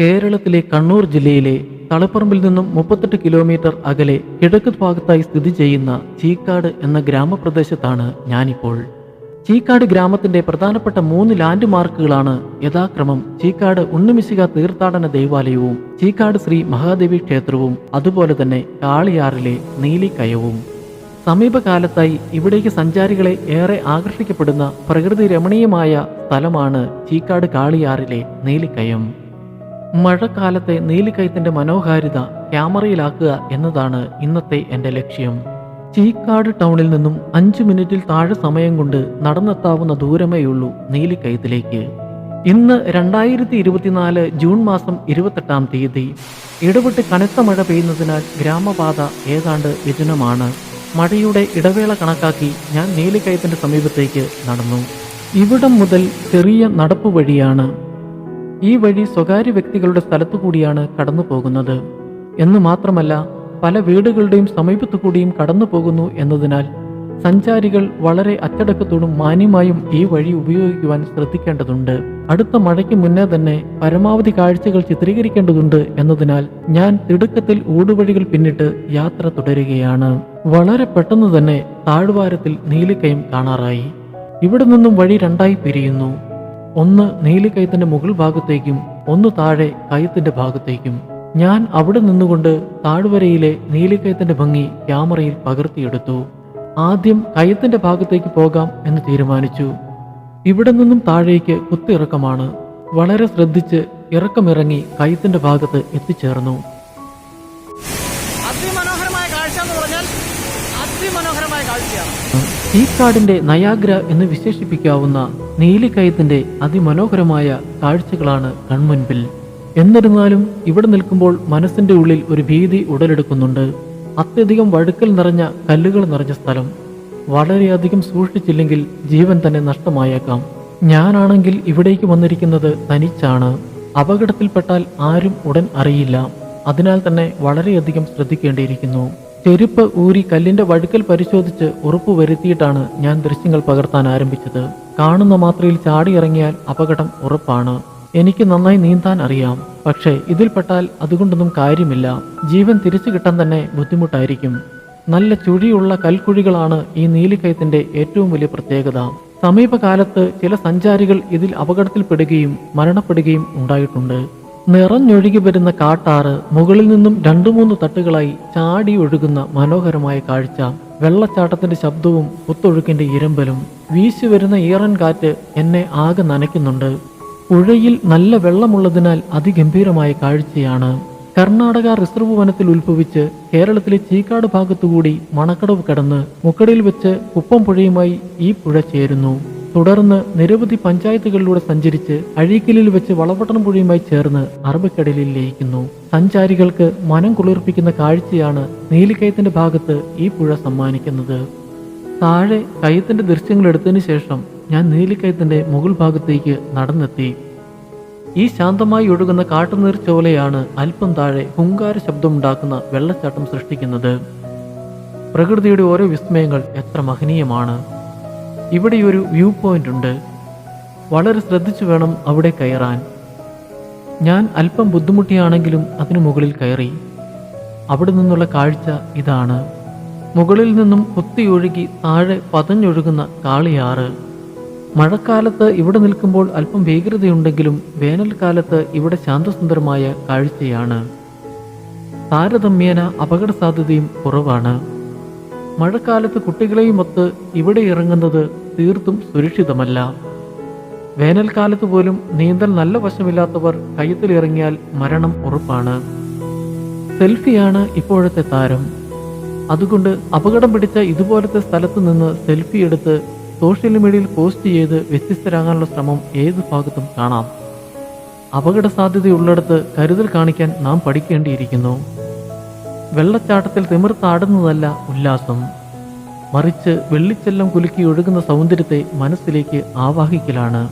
കേരളത്തിലെ കണ്ണൂർ ജില്ലയിലെ തളപ്പറമ്പിൽ നിന്നും മുപ്പത്തെട്ട് കിലോമീറ്റർ അകലെ കിഴക്ക് ഭാഗത്തായി സ്ഥിതി ചെയ്യുന്ന ചീക്കാട് എന്ന ഗ്രാമപ്രദേശത്താണ് ഞാനിപ്പോൾ. ചീക്കാട് ഗ്രാമത്തിന്റെ പ്രധാനപ്പെട്ട മൂന്ന് ലാൻഡ് മാർക്കുകളാണ് യഥാക്രമം ചീക്കാട് ഉണ്ണുമിശിക തീർത്ഥാടന ദേവാലയവും ചീക്കാട് ശ്രീ മഹാദേവി ക്ഷേത്രവും അതുപോലെ തന്നെ കാളിയാറിലെ നീലിക്കയവും. സമീപകാലത്തായി ഇവിടേക്ക് സഞ്ചാരികളെ ഏറെ ആകർഷിക്കപ്പെടുന്ന പ്രകൃതി രമണീയമായ സ്ഥലമാണ് ചീക്കാട് കാളിയാറിലെ നീലിക്കയം. മഴക്കാലത്തെ നീലിക്കയത്തിന്റെ മനോഹാരിത ക്യാമറയിലാക്കുക എന്നതാണ് ഇന്നത്തെ എന്റെ ലക്ഷ്യം. ചീക്കാട് ടൗണിൽ നിന്നും അഞ്ചു മിനിറ്റിൽ താഴെ സമയം കൊണ്ട് നടന്നെത്താവുന്ന ദൂരമേയുള്ളൂ നീലിക്കയത്തിലേക്ക്. ഇന്ന് രണ്ടായിരത്തി ഇരുപത്തിനാല് ജൂൺ മാസം ഇരുപത്തെട്ടാം തീയതി. ഇടവിട്ട് കനത്ത മഴ പെയ്യുന്നതിനാൽ ഗ്രാമപാത ഏതാണ്ട് വിജനമാണ്. മഴയുടെ ഇടവേള കണക്കാക്കി ഞാൻ നീലിക്കയത്തിന്റെ സമീപത്തേക്ക് നടന്നു. ഇവിടം മുതൽ ചെറിയ നടപ്പ് വഴിയാണ്. ഈ വഴി സ്വകാര്യ വ്യക്തികളുടെ സ്ഥലത്തു കൂടിയാണ് കടന്നു പോകുന്നത്. എന്ന് മാത്രമല്ല പല വീടുകളുടെയും സമീപത്തു കൂടിയും കടന്നു പോകുന്നു എന്നതിനാൽ സഞ്ചാരികൾ വളരെ അച്ചടക്കത്തോടും മാന്യമായും ഈ വഴി ഉപയോഗിക്കുവാൻ ശ്രദ്ധിക്കേണ്ടതുണ്ട്. അടുത്ത മഴയ്ക്ക് മുന്നേ തന്നെ പരമാവധി കാഴ്ചകൾ ചിത്രീകരിക്കേണ്ടതുണ്ട് എന്നതിനാൽ ഞാൻ തിടുക്കത്തിൽ ഊടുവഴികൾ പിന്നിട്ട് യാത്ര തുടരുകയാണ്. വളരെ പെട്ടെന്ന് തന്നെ താഴ്വാരത്തിൽ നീലിക്കയം കാണാറായി. ഇവിടെ നിന്നും വഴി രണ്ടായി പിരിയുന്നു. ഒന്ന് നീലിക്കയത്തിന്റെ മുകൾ ഭാഗത്തേക്കും ഒന്ന് താഴെ കയത്തിന്റെ ഭാഗത്തേക്കും. ഞാൻ അവിടെ നിന്നുകൊണ്ട് താഴ്വരയിലെ നീലിക്കയത്തിന്റെ ഭംഗി ക്യാമറയിൽ പകർത്തിയെടുത്തു. ആദ്യം കയത്തിന്റെ ഭാഗത്തേക്ക് പോകാം എന്ന് തീരുമാനിച്ചു. ഇവിടെ നിന്നും താഴേക്ക് കുത്തിറക്കമാണ് വളരെ ശ്രദ്ധിച്ച് ഇറക്കമിറങ്ങി കയത്തിന്റെ ഭാഗത്ത് എത്തിച്ചേർന്നു. അതിമനോഹരമായ കാഴ്ച എന്ന് പറഞ്ഞാൽ അതിമനോഹരമായ കാഴ്ചയാണ്. ഈ കാടിന്റെ നയാഗ്ര എന്ന് വിശേഷിപ്പിക്കാവുന്ന നീലിക്കയത്തിന്റെ അതിമനോഹരമായ കാഴ്ചകളാണ് കൺമുൻപിൽ. എന്നിരുന്നാലും ഇവിടെ നിൽക്കുമ്പോൾ മനസ്സിന്റെ ഉള്ളിൽ ഒരു ഭീതി ഉടലെടുക്കുന്നുണ്ട്. അത്യധികം വഴുക്കൽ നിറഞ്ഞ കല്ലുകൾ നിറഞ്ഞ സ്ഥലം. വളരെയധികം സൂക്ഷിച്ചില്ലെങ്കിൽ ജീവൻ തന്നെ നഷ്ടമായേക്കാം. ഞാനാണെങ്കിൽ ഇവിടേക്ക് വന്നിരിക്കുന്നത് തനിച്ചാണ്. അപകടത്തിൽപ്പെട്ടാൽ ആരും ഉടൻ അറിയില്ല. അതിനാൽ തന്നെ വളരെയധികം ശ്രദ്ധിക്കേണ്ടിയിരിക്കുന്നു. ചെരുപ്പ് ഊരി കല്ലിന്റെ വഴുക്കൽ പരിശോധിച്ച് ഉറപ്പ് വരുത്തിയിട്ടാണ് ഞാൻ ദൃശ്യങ്ങൾ പകർത്താൻ ആരംഭിച്ചത്. കാണുന്ന മാത്രയിൽ ചാടിയിറങ്ങിയാൽ അപകടം ഉറപ്പാണ്. എനിക്ക് നന്നായി നീന്താൻ അറിയാം. പക്ഷേ ഇതിൽപ്പെട്ടാൽ അതുകൊണ്ടൊന്നും കാര്യമില്ല. ജീവൻ തിരിച്ചു കിട്ടാൻ തന്നെ ബുദ്ധിമുട്ടായിരിക്കും. നല്ല ചുഴിയുള്ള കൽക്കുഴികളാണ് ഈ നീലിക്കയത്തിന്റെ ഏറ്റവും വലിയ പ്രത്യേകത. സമീപകാലത്ത് ചില സഞ്ചാരികൾ ഇതിൽ അപകടത്തിൽപ്പെടുകയും മരണപ്പെടുകയും ഉണ്ടായിട്ടുണ്ട്. നിറഞ്ഞൊഴുകി വരുന്ന കാട്ടാറ് മുകളിൽ നിന്നും രണ്ടു മൂന്ന് തട്ടുകളായി ചാടി ഒഴുകുന്ന മനോഹരമായ കാഴ്ച. വെള്ളച്ചാട്ടത്തിന്റെ ശബ്ദവും കുത്തൊഴുക്കിന്റെ ഇരമ്പലും വീശി വരുന്ന ഈറൻ കാറ്റ് എന്നെ ആകെ നനയ്ക്കുന്നുണ്ട്. പുഴയിൽ നല്ല വെള്ളമുള്ളതിനാൽ അതിഗംഭീരമായ കാഴ്ചയാണ്. കർണാടക റിസർവ് വനത്തിൽ ഉത്ഭവിച്ച് കേരളത്തിലെ ചീക്കാട് ഭാഗത്തുകൂടി മണക്കടവ് കടന്ന് മുക്കടയിൽ വെച്ച് കുപ്പം പുഴയുമായി ഈ പുഴ ചേരുന്നു. തുടർന്ന് നിരവധി പഞ്ചായത്തുകളിലൂടെ സഞ്ചരിച്ച് അഴീക്കലിൽ വെച്ച് വളപട്ടണം പുഴയുമായി ചേർന്ന് അറബിക്കടലിൽ ലയിക്കുന്നു. സഞ്ചാരികൾക്ക് മനം കുളിർപ്പിക്കുന്ന കാഴ്ചയാണ് നീലിക്കയത്തിന്റെ ഭാഗത്ത് ഈ പുഴ സമ്മാനിക്കുന്നത്. താഴെ കയത്തിന്റെ ദൃശ്യങ്ങൾ എടുത്തതിനു ശേഷം ഞാൻ നീലിക്കയത്തിന്റെ മുകൾ ഭാഗത്തേക്ക് നടന്നെത്തി. ഈ ശാന്തമായി ഒഴുകുന്ന കാട്ടുനീർ ചോലയാണ് അല്പം താഴെ ഹുങ്കാര ശബ്ദമുണ്ടാക്കുന്ന വെള്ളച്ചാട്ടം സൃഷ്ടിക്കുന്നത്. പ്രകൃതിയുടെ ഓരോ വിസ്മയങ്ങൾ എത്ര മഹനീയമാണ്. ഇവിടെ ഒരു വ്യൂ പോയിന്റ് ഉണ്ട്. വളരെ ശ്രദ്ധിച്ചു വേണം അവിടെ കയറാൻ. ഞാൻ അല്പം ബുദ്ധിമുട്ടിയാണെങ്കിലും അതിനു മുകളിൽ കയറി. അവിടെ നിന്നുള്ള കാഴ്ച ഇതാണ്. മുകളിൽ നിന്നും കുത്തിയൊഴുകി താഴെ പതഞ്ഞൊഴുകുന്ന കാളിയാറ്. മഴക്കാലത്ത് ഇവിടെ നിൽക്കുമ്പോൾ അല്പം ഭീകരതയുണ്ടെങ്കിലും വേനൽക്കാലത്ത് ഇവിടെ ശാന്തസുന്ദരമായ കാഴ്ചയാണ്. താരതമ്യേന അപകട സാധ്യതയും കുറവാണ്. മഴക്കാലത്ത് കുട്ടികളെയുമൊത്ത് ഇവിടെ ഇറങ്ങുന്നത് തീർത്തും സുരക്ഷിതമല്ല. വേനൽക്കാലത്ത് പോലും നീന്തൽ നല്ല വശമില്ലാത്തവർ കയ്യത്തിലിറങ്ങിയാൽ മരണം ഉറപ്പാണ്. സെൽഫിയാണ് ഇപ്പോഴത്തെ താരം. അതുകൊണ്ട് അപകടം പിടിച്ച ഇതുപോലത്തെ സ്ഥലത്ത് നിന്ന് സെൽഫി എടുത്ത് സോഷ്യൽ മീഡിയയിൽ പോസ്റ്റ് ചെയ്ത് വ്യത്യസ്തരാകാനുള്ള ശ്രമം ഏത് ഭാഗത്തും കാണാം. അപകട സാധ്യതയുള്ളിടത്ത് കരുതൽ കാണിക്കാൻ നാം പഠിക്കേണ്ടിയിരിക്കുന്നു. വെള്ളച്ചാട്ടത്തിൽ തിമിർത്താടുന്നതല്ല ഉല്ലാസം. മറിച്ച് വെള്ളിച്ചെല്ലം കുലുക്കി ഒഴുകുന്ന സൗന്ദര്യത്തെ മനസ്സിലേക്ക് ആവാഹിക്കലാണ്.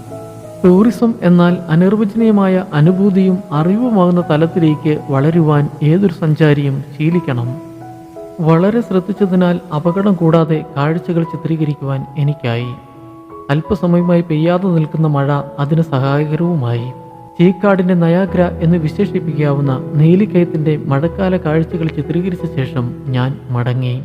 ടൂറിസം എന്നാൽ അനിർവചനീയമായ അനുഭൂതിയും അറിവുമാകുന്ന തലത്തിലേക്ക് വളരുവാൻ ഏതൊരു സഞ്ചാരിയും ശീലിക്കണം. വളരെ ശ്രദ്ധിച്ചതിനാൽ അപകടം കൂടാതെ കാഴ്ചകൾ ചിത്രീകരിക്കുവാൻ എനിക്കായി. അല്പസമയമായി പെയ്യാതെ നിൽക്കുന്ന മഴ അതിന് സഹായകരവുമായി. ചീക്കാടിന്റെ നയാഗ്ര എന്ന് വിശേഷിപ്പിക്കാവുന്ന നീലിക്കയത്തിന്റെ മഴക്കാല കാഴ്ചകൾ ചിത്രീകരിച്ച ശേഷം ഞാൻ മടങ്ങി.